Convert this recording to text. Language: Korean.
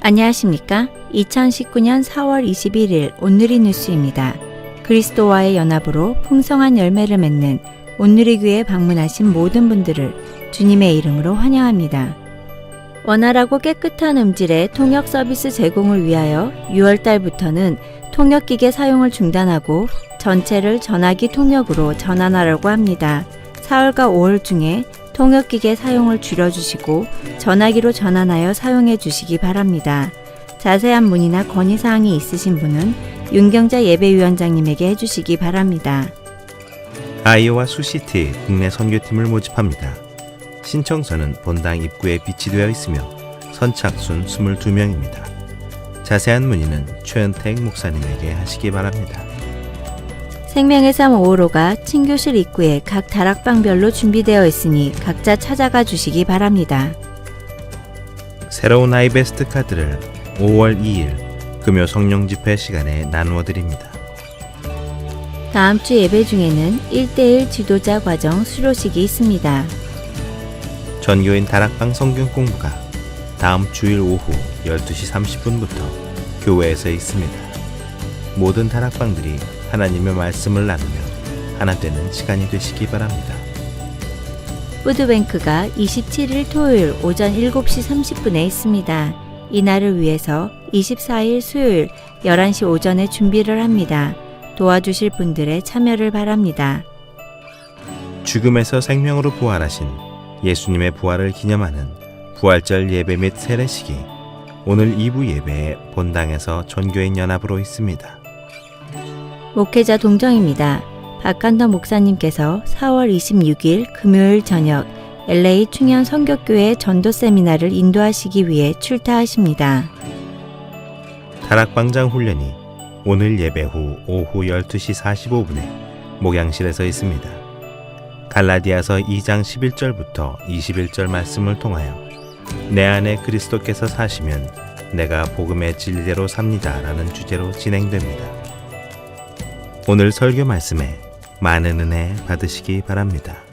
안녕하십니까? 2019년 4월 21일 오늘의 뉴스입니다. 그리스도와의 연합으로 풍성한 열매를 맺는 온누리 교회에 방문하신 모든 분들을 주님의 이름으로 환영합니다. 원활하고 깨끗한 음질의 통역 서비스 제공을 위하여 6월 달부터는 통역 기계 사용을 중단하고 전체를 전화기 통역으로 전환하려고 합니다. 4월과 5월 중에 통역 기계 사용을 줄여주시고 전화기로 전환하여 사용해 주시기 바랍니다. 자세한 문의나 건의사항이 있으신 분은 윤경자 예배위원장님에게 해주시기 바랍니다. 아이오와 수시티 국내 선교팀을 모집합니다. 신청서는 본당 입구에 비치되어 있으며 선착순 22명입니다. 자세한 문의는 최은택 목사님에게 하시기 바랍니다. 생명의 삶 5호로가 친교실 입구에 각 다락방별로 준비되어 있으니 각자 찾아가 주시기 바랍니다. 새로운 아이베스트 카드를 5월 2일 금요 성령 집회 시간에 나누어 드립니다. 다음 주 예배 중에는 1대1 지도자 과정 수료식이 있습니다. 전교인 다락방 성경 공부가 다음 주일 오후 12시 30분부터 교회에서 있습니다. 모든 다락방들이 하나님의 말씀을 나누며 하나 되는 시간이 되시기 바랍니다. 푸드뱅크가 27일 토요일 오전 7시 30분에 있습니다. 이날을 위해서 24일 수요일 11시 오전에 준비를 합니다. 도와주실 분들의 참여를 바랍니다. 죽음에서 생명으로 부활하신 예수님의 부활을 기념하는 부활절 예배 및 세례식이 오늘 2부 예배에 본당에서 전교인 연합으로 있습니다. 목회자 동정입니다. 박한덕 목사님께서 4월 26일 금요일 저녁 LA 충현 성교교회 전도 세미나를 인도하시기 위해 출타하십니다. 다락방장 훈련이 오늘 예배 후 오후 12시 45분에 목양실에서 있습니다. 갈라디아서 2장 11절부터 21절 말씀을 통하여 내 안에 그리스도께서 사시면 내가 복음의 진리대로 삽니다 라는 주제로 진행됩니다. 오늘 설교 말씀에 많은 은혜 받으시기 바랍니다.